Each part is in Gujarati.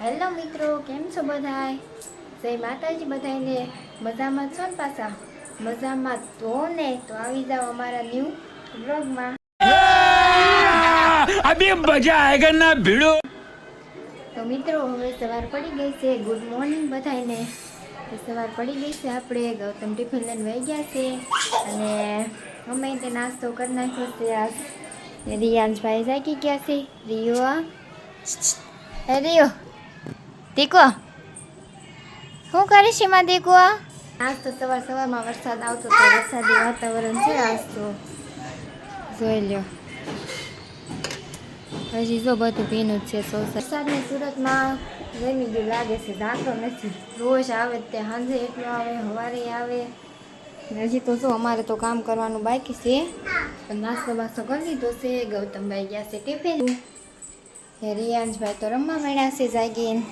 હેલો મિત્રો કેમ છો બધાય? જય માતાજી બધાને મજામાં છો ને પાછા? મજામાં તો ને તો આવી જાઓ અમારા ન્યૂ બ્લોગમાં અભી મજા આયેગા ભીડો? તો મિત્રો હવે સવાર પડી ગઈ છે. ગુડ મોર્નિંગ બધાને સવાર પડી ગઈ છે આપણે. ગૌતમ ટિફિન લઈને વહી ગયા છે. અને અમે તે નાસ્તો કરી નાખ્યો છે આજ. રિયાંશભાઈ જાગી ગયા છે. રિયો હે રિયો? દીકો શું કરે છે માં દીકો આજ તો સવાર સવારમાં વરસાદ આવતો તો વરસાદી વાતાવરણ છે આજ તો. જોઈ લ્યો. હજી જો બધું ભીનું જ છે સો વરસાદની સુરતમાં ગરમી જેવું લાગે છે જાતો નથી. રોજ આવે તે સાંજે એટલો આવે સવારે આવે. હજી તો શું અમારે તો કામ કરવાનું બાકી છે. પણ નાસ્તો બાસ્તો કરી લીધો છે ગૌતમભાઈ ગયા છે ટિફિન. રિયાંશભાઈ તો રમવા મળ્યા છે જાગીને.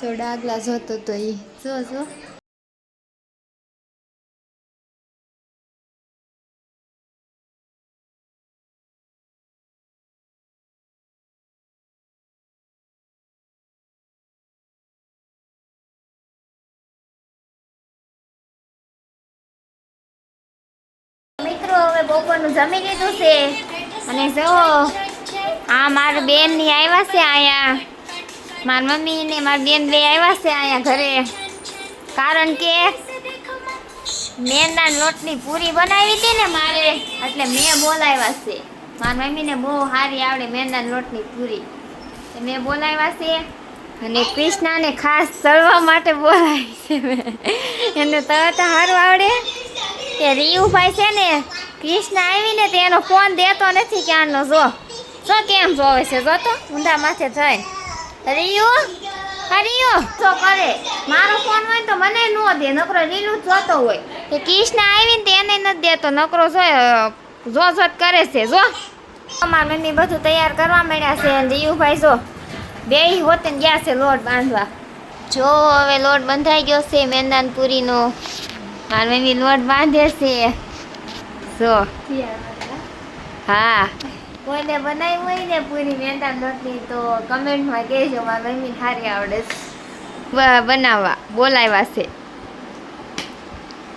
જો ડાગલા જોતો તો એ જો જો મિત્રો, હવે બપોરનું જમી લીધું છે. અને જો, આ મારા બેનની આવ્યા છે અહીંયા. મારી મમ્મી ને મારી બેન બે આવ્યા છે અહીંયા ઘરે. કારણ કે મેંદા લોટની પૂરી બનાવી હતી ને મારે, એટલે મેં બોલાવ્યા છે. મારી મમ્મીને બહુ સારી આવડે મેંદા લોટની પૂરી. મેં બોલાવ્યા છે અને કૃષ્ણાને ખાસ ચડવા માટે બોલાવી છે એને તરત સારું આવડે તે રીયુભાઈ છે ને, કૃષ્ણ આવીને તે એનો ફોન દેતો નથી ક્યાંનો જો. જો કેમ જોવે છે, જો તો ઊંધા માથે જઈને રીયુ? હા રીયુ. તો કરે. મારો ફોન હોય તો મને ન દે નકરો લીલું જ જોતો હોય. કે કૃષ્ણ આવીને તે એને નથી દેતો નકરો જો જો જોત કરે છે જો. મારા મમ્મી બધું તૈયાર કરવા માંડ્યા છે અને રીયુભાઈ જો બે હોતે ને ગયા છે લોટ બાંધવા. જો હવે લોટ બંધાઈ ગયો છે મેંદાનપુરીનો. મારી મમ્મી લોટ બાંધે છે. જો. હા. કોઈને બનાવી હોય ને પૂરી મેંદા લોટની તો કમેન્ટમાં કહેજો, મારી મમ્મી સારી આવડે. છે બનાવવા, બોલાવ્યા છે.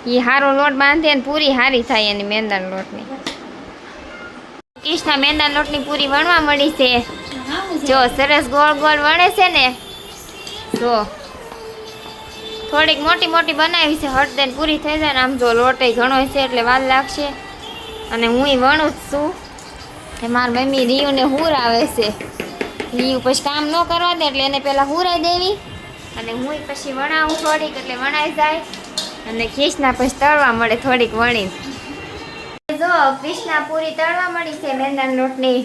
એ સારો લોટ બાંધે ને પૂરી સારી થાય એની મેંદાના લોટની. કિષ્ણા મેંદા લોટની પૂરી વણવા મળી છે. જો, સરસ ગોળ ગોળ વણે છે ને. જો. થોડીક મોટી મોટી બનાવી છે હળદેન પૂરી થઈ જાય ને, આમ જો લોટે ઘણો છે એટલે વાર લાગશે. અને હુંય વણું જ છું. એ મારી મમ્મી રીયુને હુર આવે છે. રીયુ પછી કામ ન કરવા દે એટલે એને પહેલાં હુરાઈ દેવી અને હું પછી વણાવું થોડીક એટલે વણાઈ જાય અને ખીસના પછી તળવા મળે થોડીક વણી. જો, કૃષ્ણા પૂરી તળવા મળી છે મેંદા લોટની.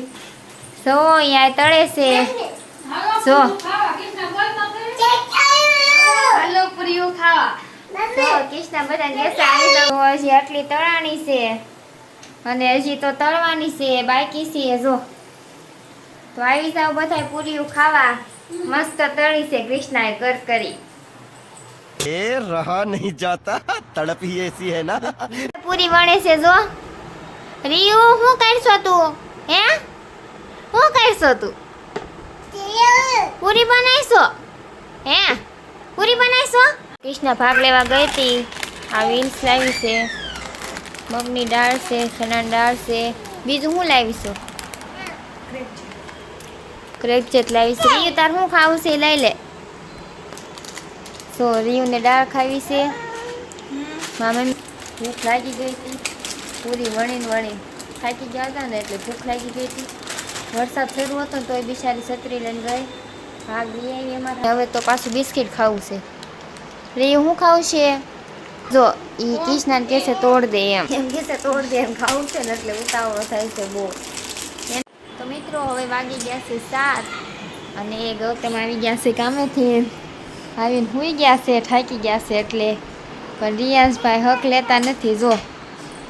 જો અહીંયા તળે છે. જો. કૃષ્ણ બધા ગેસ આવી આટલી તળાણી છે. અને હજી તો તળવાની છે બાકી છે જો. તો આવી જાવ બધા પૂરીઓ ખાવા. મસ્ત તળી છે કૃષ્ણાએ કર કરી. એ રહા નહીં જાતા તડપી એસી હે ના પૂરી વણે છે જો. રીયુ હું કરશો તું? હે? હું કરશો તું? પૂરી બનાવીશો? હે? પૂરી બનાવીશો? કૃષ્ણ ભાગ લેવા ગઈ હતી. આ વિન્સ લાવી છે. મગની દાળ છે, ચણાની દાળ છે. બીજું શું લાવીશું? ક્રેક જેટ લાવી છે રીયુ, તાર શું ખાવું છે? લઈ લે. સો, રીયુને દાળ ખાવી છે. મામા ભૂખ લાગી ગઈ હતી. પૂરી વણીને વણીને થાકી ગયા હતા ને એટલે ભૂખ લાગી ગઈ હતી. વરસાદ શરૂ હતો તોય બિચારી છત્રી લઈને ગઈ. ભાગ લઈ આવી એમાં હવે તો પાછું બિસ્કિટ ખાવું છે. રીયું શું ખાવું છે? જો એ કૃષ્ણ કહે છે, તોડ દે એમ. એમ કહે છે, તોડ દે એમ. ખાવું છે ને એટલે ઉતાવળો થાય છે બહુ. તો મિત્રો, હવે વાગી ગયા છે સાત અને એ ગૌતમ આવી ગયા છે કામેથી. આવીને હુઈ ગયા છે, થાકી ગયા છે એટલે. પણ રિયાઝભાઈ હક લેતા નથી, જો.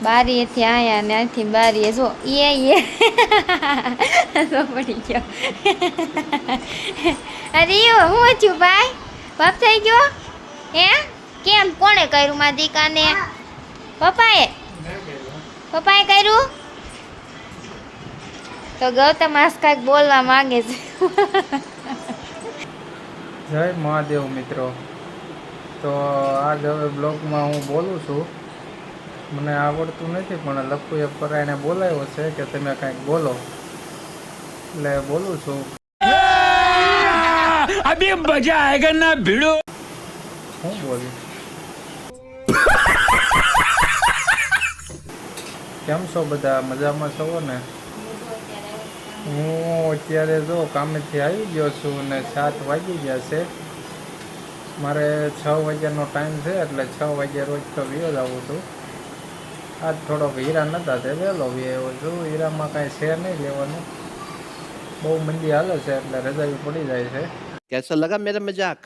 બારીએથી આયા ને અહીંથી બારીએ, જો. એ એ તો પડી ગયો. અરે હું થયું ભાઈ? બાપ થઈ ગયો? હે? કેમ? કોણે કર્યું માં દીકાને? પપ્પાએ? પપ્પાએ કર્યું? તો ગૌતમ આસકાક બોલવા માંગે છે. જય મહાદેવ મિત્રો. તો આજ હવે બ્લોગમાં હું બોલું છું. મને આવડતું નથી પણ લખુએ પરાયને બોલાવ્યો છે કે તમે કાંઈક બોલો. એટલે બોલું છું. અભી મજા આયગા ના ભીડો. શું બોલું કેમ છો બધા? મજામાં છો ને? હું અત્યારે જો કામેથી આવી ગયો છું ને સાત વાગી ગયા છે. મારે છ વાગ્યાનો ટાઈમ છે એટલે છ વાગ્યા રોજ તો વયો જ આવું છું. આજ થોડોક હીરા નહોતા તે વહેલો આવ્યો છું. હીરામાં કાંઈ છે નહીં લેવાનું. બહુ મંદી હાલે છે એટલે રજા પડી જાય છે. કેસો લગા મેરે મજાક?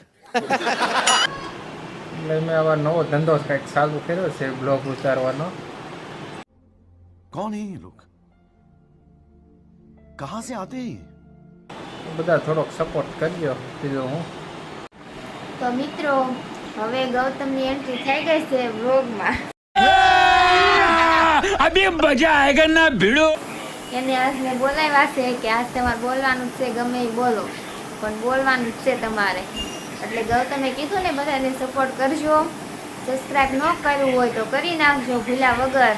એટલે મેં આવા નવો ધંધો કંઈક ચાલુ કર્યો છે બ્લોગ ઉતારવાનો. कौन है ये लोग कहां से आते हैं ये? બધા થોડોક સપોર્ટ કરજો બીજું હું તો મિત્રો હવે ગૌતમની એન્ટ્રી થઈ ગઈ છે વ્લોગમાં अभी मजा आएगा ना भिड़ो એને આજ મેં બોલાવ્યા છે કે આજ તમારે બોલવાનું જ છે ગમે એ બોલો પણ બોલવાનું જ છે તમારે એટલે ગૌતમે કીધું ને બધાને સપોર્ટ કરજો સબસ્ક્રાઈબ ન કરવું હોય તો કરી નાખજો ભૂલ્યા વગર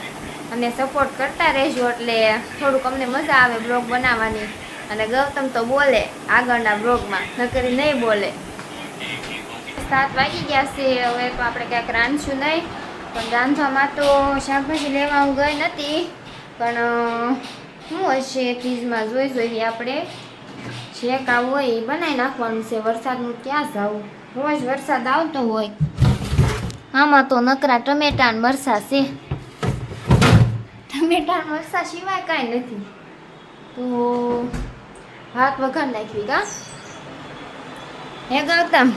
અને સપોર્ટ કરતા રહેજો એટલે થોડુંક અમને મજા આવે બ્લોગ બનાવવાની. અને ગૌતમ તો બોલે આગળના બ્લોગમાં, નકરી નહીં બોલે. સાત વાગી ગયા છે, હવે તો આપણે ક્યાંક રાંધશું નહીં. પણ રાંધવામાં તો શાકભાજી લેવા હું ગઈ નથી. પણ શું હશે ફ્રીજમાં જોઈ જોઈએ આપણે. જે કામ હોય એ બનાવી નાખવાનું છે, વરસાદનું ક્યાં જવું? રોજ વરસાદ આવતો હોય. આમાં તો નકરા ટમેટા ને મરસા છે. ટમેટા મરસા સિવાય કાંઈ નથી. તો ભાત વઘાર નાખવી કા? હે ગૌતમ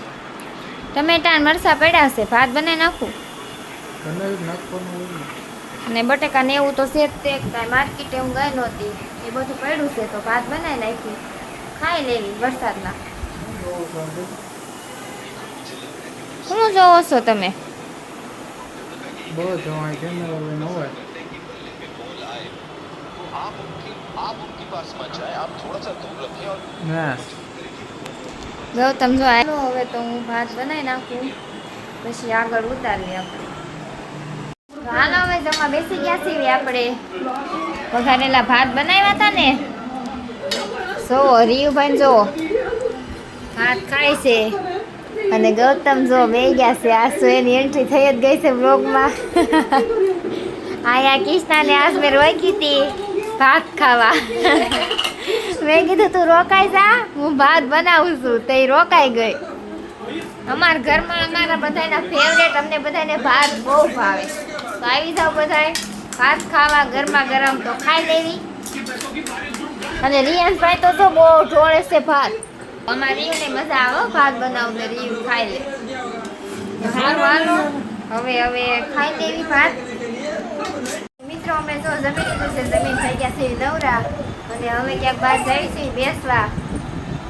ટમેટા મરસા પડ્યા છે ભાત બનાવી નાખું હોય. અને બટેકા ને એવું તો છે તે કાંઈ માર્કેટ એવું ગઈ નહોતી. એ બધું પડ્યું છે તો ભાત બનાવી નાખી ખાઈ લેવી વરસાદના શું જોવો છો તમે? બહુ જવાય કેમેરા લઈને હોય ના ગૌતમ જો આવ્યો હવે તો હું ભાત બનાવી નાખું. પછી આગળ ઉતારીએ આપણે. હાલો હવે જમવા બેસી ગયા છીએ આપણે. વઘારેલા ભાત બનાવ્યા હતા ને? જો રીયુભાઈ જો ભાત ખાય છે. અને ગૌતમ જો બે ગયા છે. આ સુ એની એન્ટ્રી થઈ જ ગઈ છે બ્લોગમાં આયા કિષ્ણાને આજ મેં રોકી હતી. ભાત ખાવા. મેં કીધું, તું રોકાઈ જા, હું ભાત બનાવું છું. તે રોકાઈ ગઈ. અમારા ઘરમાં અમારા બધાના ફેવરેટ અમને બધાને ભાત બહુ ભાવે. તો આવી જાવ બધાએ ભાત ખાવા ગરમા ગરમ તો ખાઈ લેવી. અને રિયાન્સભાઈ તો જો બહુ ઢોળે છે ભાત. અમારે રીયુને મજા આવે ભાત બનાવું રીવ ખાઈ લે. હાલો હાલો. હવે હવે ખાઈ લેવી ભાત. અમે જો જમી લીધું છે જમીન થઈ ગયા છે નવરા. અને અમે ક્યાંક બહાર જઈ છીએ બેસવા.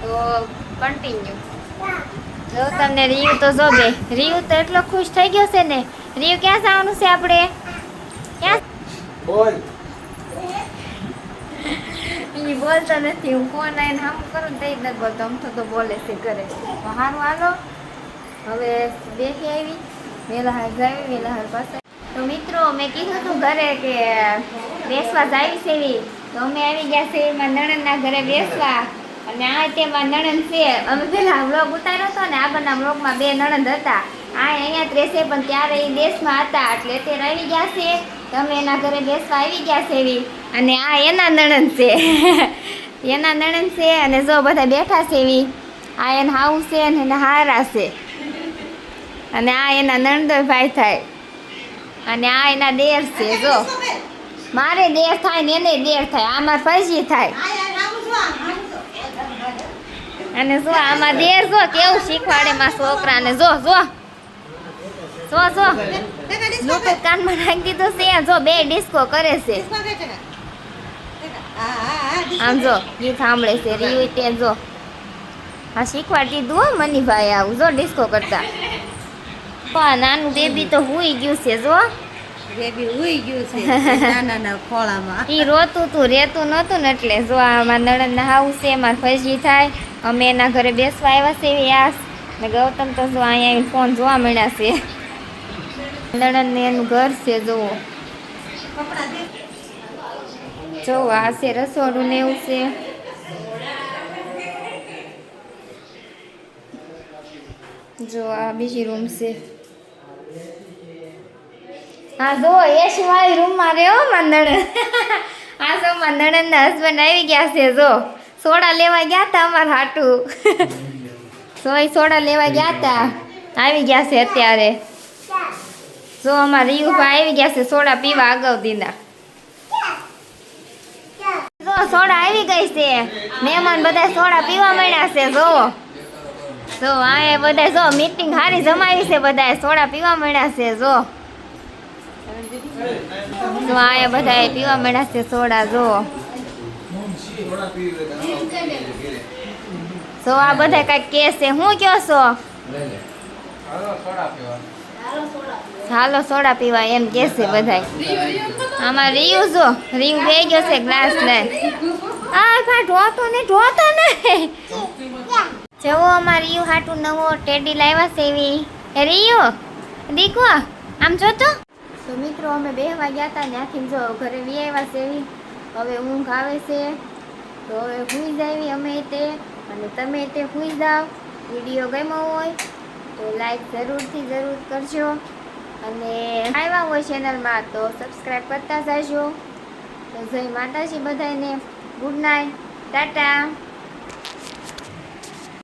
તો કન્ટિન્યુ જો તમને રિયુ તો જો બે રિયુ તો એટલો ખુશ થઈ ગયો છે ને. રિયુ ક્યાં જવાનું છે આપણે? ક્યાં? બોલ. ઈ બોલતો નથી. હું ફોન આવીને હામ કરું તે જ નથી બોલતો. આમ તો તો બોલે છે ઘરે. સારું હાલો. હવે બેસી આવી. વેલા હાર જાવી વેલા હાર પાસે તો મિત્રો મેં કીધું હતું ઘરે કે બેસવા જાય છે એવી. તો અમે આવી ગયા છે એમાં નણંદના ઘરે બેસવા. અને આ તેમાં નણંદ છે. અમે પેલા વ્લોગ ઉતાર્યો હતો ને, આગળના વ્લોગમાં બે નણંદ હતા. આ અહીંયા ત્રેસે પણ ત્યારે એ દેશમાં હતા. એટલે તે આવી ગયા છે. તમે એના ઘરે બેસવા આવી ગયા છે એવી. અને આ એના નણંદ છે. એના નણંદ છે અને જો બધા બેઠા છે એવી. આ એને હાઉ છે અને હારા છે. અને આ એના નણંદોય ભાઈ થાય. અને આ એના દેર છે જો. મારે દેર થાય ને એને દેર થાય આમાં ફરજી થાય. અને જો આમાં દેર જો કેવું શીખવાડે માં છોકરાને. જો જો. જો જો. બ્લુટૂથ કાનમાં નાખી દીધું છે જો બે ડિસ્કો કરે છે. આમ જો ગીત સાંભળે છે રીયુ તે જો. હા શીખવાડી દીધું હો મનીભાઈ આવું જો ડિસ્કો કરતા. પણ નાનું બેબી તો હુઈ ગયું છે જો. બેબી હુઈ ગયું છે નાના ખોળામાં. ઈ રોતું તું રેતું નતું ને એટલે જો આ મારા નણંદના હાઉસ છે મારા ફરજી થાય. અમે એના ઘરે બેસવા આવ્યા છે એવી આસ. ને ગૌતમ તો જો અહીંયા ફોન જોવા મળ્યા છે. નણંદ ને એનું ઘર છે જુઓ જો આ છે રસોડું ને એવું છે. જો આ બીજી રૂમ છે. હા જો એસી વાળી રૂમમાં રહ્યો મંદણ. આ સૌ મંદણ ના હસબન્ડ આવી ગયા છે જો સોડા લેવા ગયા તા અમારા હાટું. સોય સોડા લેવા ગયા તા આવી ગયા છે અત્યારે. જો અમારા રીયુભાઈ આવી ગયા છે સોડા પીવા અગાઉ દીધા. જો સોડા આવી ગઈ છે. મહેમાન બધા સોડા પીવા માંડ્યા છે જો જો આ બધા જો મીટિંગ હારી જમાવી છે બધા સોડા પીવા માંડ્યા છે જો જો આ બધાએ બધા પીવા મળ્યા છે સોડા, જો. તો આ બધા કંઈક કે છે. હું કયો છો? હાલો સોડા પીવા એમ કે છે બધા આમાં રીયુ જો. રીયુ થઈ ગયો છે ગ્લાસ લઈને. આ કા ઢોતો ને ઢોતો ને. જેવો અમાર રીયુ હાટું નવો ટેડી લાવ્યા છે એવી. રીયુ દીકો આમ જો તો મિત્રો, અમે બે વાગ્યા હતા ત્યાંથી જો ઘરે વી આવ્યા છે હવે ઊંઘ આવે છે. તો હવે હુઈ જાવી અમે તે. અને તમે તે હુઈ જાઓ વીડિયો ગમ્યો હોય તો લાઈક જરૂરથી જરૂર કરજો. અને આવ્યા હોય ચેનલમાં તો સબસ્ક્રાઈબ કરતા જાજો. તો જય માતાજી બધાને ગુડ નાઇટ ટાટા.